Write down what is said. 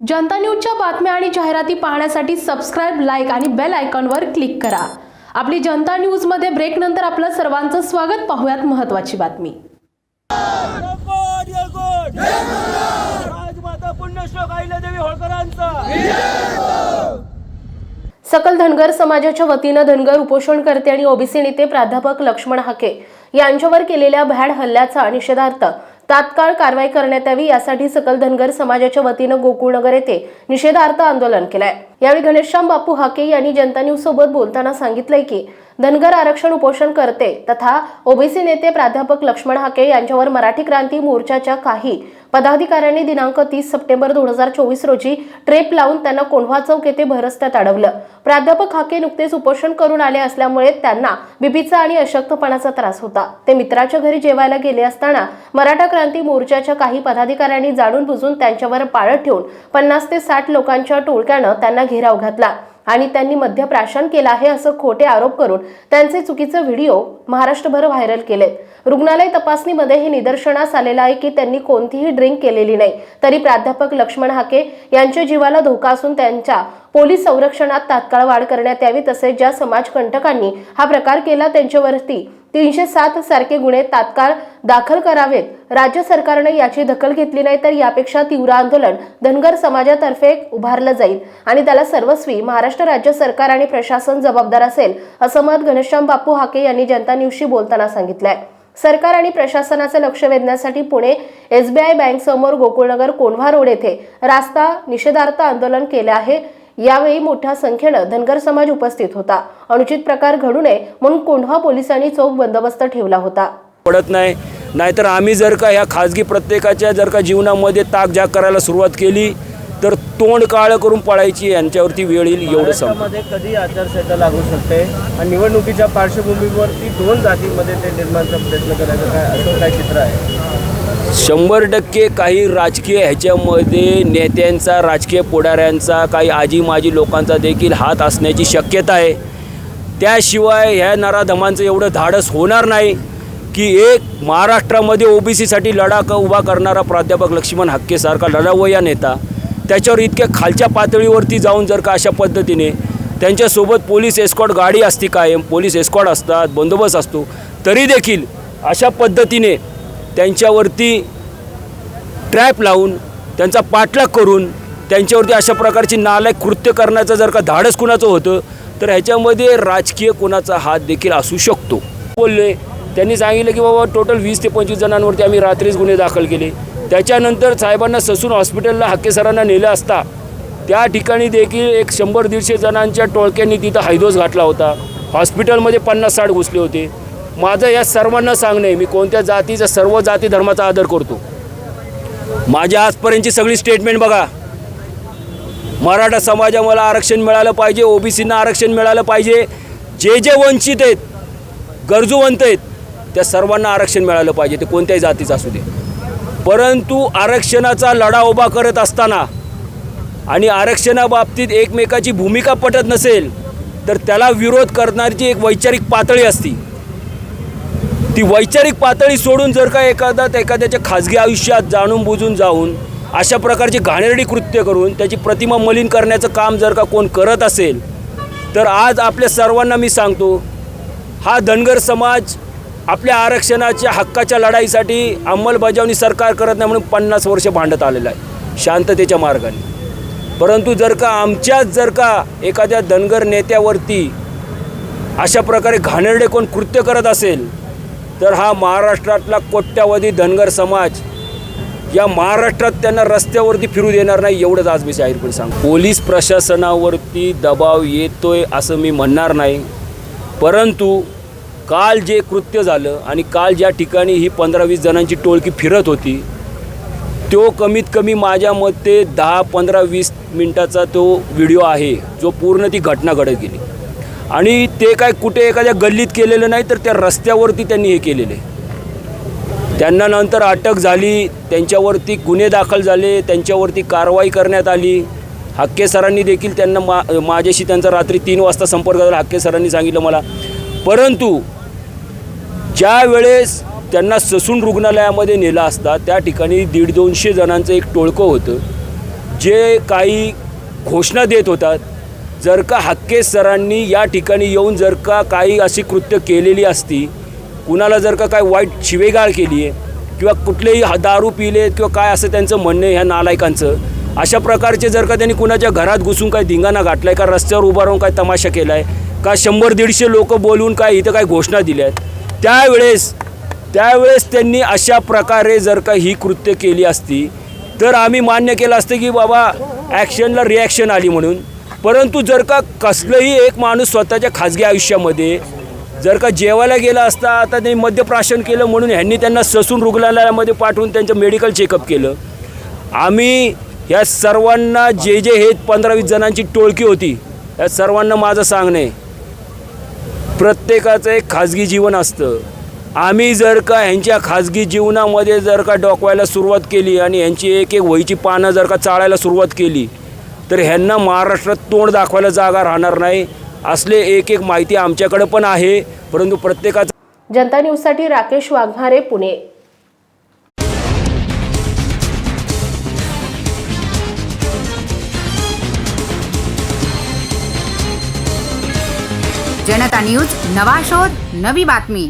जनता न्यूजच्या बातम्या आणि जाहिराती पाहण्यासाठी सबस्क्राईब लाईक आणि बेल आयकॉनवर क्लिक करा. आपली जनता न्यूजमध्ये ब्रेक नंतर आपलं सर्वांचं स्वागत. पाहूयात महत्त्वाची बातमी. सकल धनगर समाजाच्या वतीनं धनगर उपोषणकर्ते आणि ओबीसी नेते प्राध्यापक लक्ष्मण हाके यांच्यावर केलेल्या भ्याड हल्ल्याचा निषेधार्थ तात्काळ कारवाई करण्यात यावी यासाठी सकल धनगर समाजाच्या वतीनं गोकुळनगर येथे निषेधार्थ आंदोलन केलंय. यावेळी घनश्याम बापू हाके यांनी जनता न्यूज सोबत बोलताना सांगितलंय की धनगर आरक्षण उपोषण करते तथा ओबीसी नेते प्राध्यापक लक्ष्मण हाके यांच्यावर मराठी क्रांती मोर्चाच्या काही पदाधिकाऱ्यांनी दिनांक तीस सप्टेंबर दोन हजार चोवीस रोजी ट्रेप लावून त्यांना कोंढवा चौक येथे भरस्त्यात अडवलं. प्राध्यापक हाके नुकतेच उपोषण करून आले असल्यामुळे त्यांना बिबीचा आणि अशक्तपणाचा त्रास होता. ते मित्राच्या घरी जेवायला गेले असताना मराठा क्रांती मोर्चाच्या काही पदाधिकाऱ्यांनी जाणून बुजून त्यांच्यावर पाळत ठेवून पन्नास ते साठ लोकांच्या टोळक्यानं त्यांना घेराव घातला. आणि त्यांनी मध्यप्राशन केलं आहे असं खोटे आरोप करून त्यांचे चुकीचे व्हिडिओ महाराष्ट्रभर व्हायरल केलेत रुग्णालय तपासणीमध्ये हे निदर्शनास आलेलं आहे की त्यांनी कोणतीही ड्रिंक केलेली नाही. तरी प्राध्यापक लक्ष्मण हाके यांच्या जीवाला धोका असून त्यांच्या पोलीस संरक्षणात तात्काळ वाढ करण्यात यावी तसेच ज्या समाजकंटकांनी हा प्रकार केला त्यांच्यावरती तीनशे सात सारखे गुन्हे तात्काळ दाखल करावेत. राज्य सरकारने याची दखल घेतली नाही तर यापेक्षा तीव्र आंदोलन धनगर समाजातर्फे उभारलं जाईल आणि त्याला सर्वस्वी महाराष्ट्र राज्य सरकार आणि प्रशासन जबाबदार असेल असं मत घनश्याम बापू हाके यांनी जनता न्यूजशी बोलताना सांगितलंय. सरकार आणि प्रशासनाचे लक्ष वेधण्यासाठी पुणे एसबीआय बँक समोर गोकुळनगर कोंढवा रोड येथे रास्ता निषेधार्थ आंदोलन केले आहे. यावेळी मोठ्या संख्येनं धनगर समाज उपस्थित होता. अनुचित प्रकार घडू नये म्हणून कोंढवा पोलिसांनी चोख बंदोबस्त ठेवला होता. पडत नाही. नाहीतर आम्ही जर का ह्या खाजगी प्रत्येकाच्या जर का जीवनामध्ये ताक जाग करायला सुरुवात केली तर तोंड काळं करून पळायची यांच्यावरती वेळ येईल एवढं महाराष्ट्रामध्ये कधी आचारसंहिता लागू शकते? आणि निवडणुकीच्या पार्श्वभूमीवरती दोन जातीमध्ये ते निर्माणचा प्रयत्न करायचं काय असं काय चित्र आहे? शंभर टक्के काही राजकीय ह्याच्यामध्ये नेत्यांचा राजकीय पुढाऱ्यांचा काही आजी माजी लोकांचा देखील हात असण्याची शक्यता आहे. त्याशिवाय ह्या नराधमांचं एवढं धाडस होणार नाही की एक महाराष्ट्रामध्ये ओबीसीसाठी लढा उभा करणारा प्राध्यापक लक्ष्मण हक्केसारखा लढावया नेता. त्याच्यावर इतक्या खालच्या पातळीवरती जाऊन जर का अशा पद्धतीने त्यांच्यासोबत पोलीस एस्कॉट गाडी असती कायम पोलीस एस्कॉट असतात बंदोबस्त असतो तरी देखील अशा पद्धतीने त्यांच्यावरती ट्रॅप लावून त्यांचा पाठलाग करून त्यांच्यावरती अशा प्रकारची नालायक कृत्य करण्याचं जर का धाडस कुणाचं होतं तर ह्याच्यामध्ये राजकीय कोणाचा हात देखील असू शकतो. बोलले त्यांनी सांगितलं की बाबा टोटल वीस ते पंचवीस जणांवरती आम्ही रात्रीच गुन्हे दाखल केले. त्याच्यानंतर साहेबांना ससून हॉस्पिटलला हक्केसरांना नेलं असता त्या ठिकाणी देखील एक शंभर दीडशे जणांच्या टोळक्यांनी तिथं हैदोस घातला होता. हॉस्पिटलमध्ये पन्नास साठ घुसले होते. माझं या सर्वांना सांगणे मी कोणत्या जातीचा सर्व जाती धर्माचा आदर करतो. माझ्या आजपर्यंतची सगळी स्टेटमेंट बघा. मराठा समाजाला आरक्षण मिळालं पाहिजे ओबीसींना आरक्षण मिळालं पाहिजे. जे जे वंचित आहेत गरजूवंत आहेत त्या सर्वांना आरक्षण मिळालं पाहिजे ते कोणत्याही जातीचं असू दे. परंतु आरक्षणाचा लढा उभा करत असताना आणि आरक्षणाबाबतीत एकमेकाची भूमिका पटत नसेल तर त्याला विरोध करण्याची एक वैचारिक पातळी असती ती वैचारिक पातळी सोडून जर का एखादा एखाद्याच्या खाजगी आयुष्यात जाणून बुजून जाऊन अशा प्रकारची घाणेरडी कृत्य करून त्याची प्रतिमा मलिन करण्याचं काम जर का कोण करत असेल तर आज आपल्या सर्वांना मी सांगतो हा धनगर समाज आपल्या आरक्षणाच्या हक्काच्या लढाईसाठी अंमलबजावणी सरकार करत नाही म्हणून पन्नास वर्ष भांडत आलेलं आहे शांततेच्या मार्गाने. परंतु जर का आमच्याच जर का एखाद्या धनगर नेत्यावरती अशा प्रकारे घाणेरडे कोण कृत्य करत असेल तर हा महाराष्ट्रातला कोट्यावधी धनगर समाज या महाराष्ट्रात त्यांना रस्त्यावरती फिरू देणार नाही एवढंच आज मी जाहीरपणे सांगतो. पोलीस प्रशासनावरती दबाव येतोय असं मी म्हणणार नाही. परंतु काल जे कृत्य झालं आणि काल ज्या ठिकाणी ही पंधरा वीस जणांची टोळकी फिरत होती तो कमीत कमी माझ्या मते दहा पंधरा वीस मिनटाचा तो व्हिडिओ आहे जो पूर्ण ती घटना घडत गेली. आणि ते काय कुठे एखाद्या गल्लीत केलेलं नाही तर त्या रस्त्यावरती त्यांनी हे केलेले. त्यांना नंतर अटक झाली त्यांच्यावरती गुन्हे दाखल झाले त्यांच्यावरती कारवाई करण्यात आली. हक्के सरांनी देखील त्यांना मा माझ्याशी त्यांचा रात्री तीन वाजता संपर्क झाला हक्के सरांनी सांगितलं मला. परंतु ज्या वेळेस त्यांना ससून रुग्णालयामध्ये नेलं असता त्या ठिकाणी दीड दोनशे जणांचं एक टोळकं होतं जे काही घोषणा देत होतात जर का हक्के सरांनी या ठिकाणी येऊन जर का काही अशी कृत्य केलेली असती कुणाला जर का काय वाईट शिवेगाळ केली आहे किंवा कुठलेही दारू पिले किंवा काय असं त्यांचं म्हणणं ह्या नालायकांचं अशा प्रकारचे जर का त्यांनी कुणाच्या घरात घुसून काय धिंगाणा घातला आहे का रस्त्यावर उभा राहून काय तमाशा केला आहे का शंभर दीडशे लोक बोलवून काय इथं काय घोषणा दिल्या आहेत त्यावेळेस त्यावेळेस त्यांनी अशा प्रकारे जर का ही कृत्य केली असती तर आम्ही मान्य केलं असतं की बाबा ॲक्शनला रिॲक्शन आली म्हणून. परंतु जर का कसलंही एक माणूस स्वतःच्या खाजगी आयुष्यामध्ये जर का जेवायला गेला असता आता त्यांनी मद्यप्राशन केलं म्हणून ह्यांनी त्यांना ससून रुग्णालयामध्ये पाठवून त्यांचं मेडिकल चेकअप केलं. आम्ही या सर्वांना जे जे हे पंधरा वीस जणांची टोळकी होती या सर्वांना माझं सांगणं आहे प्रत्येकाचं एक खाजगी जीवन असतं. आम्ही जर का ह्यांच्या खाजगी जीवनामध्ये जर का डोकवायला सुरुवात केली आणि ह्यांची एक एक वहीची पानं जर का चाळायला सुरुवात केली तर ह्यांना महाराष्ट्रात तोंड दाखवायला जागा राहणार नाही असले एक एक माहिती आमच्याकडं पण आहे परंतु प्रत्येकाचं जनता न्यूजसाठी राकेश वाघमारे पुणे. जनता न्यूज नवा शोध नवी बातमी.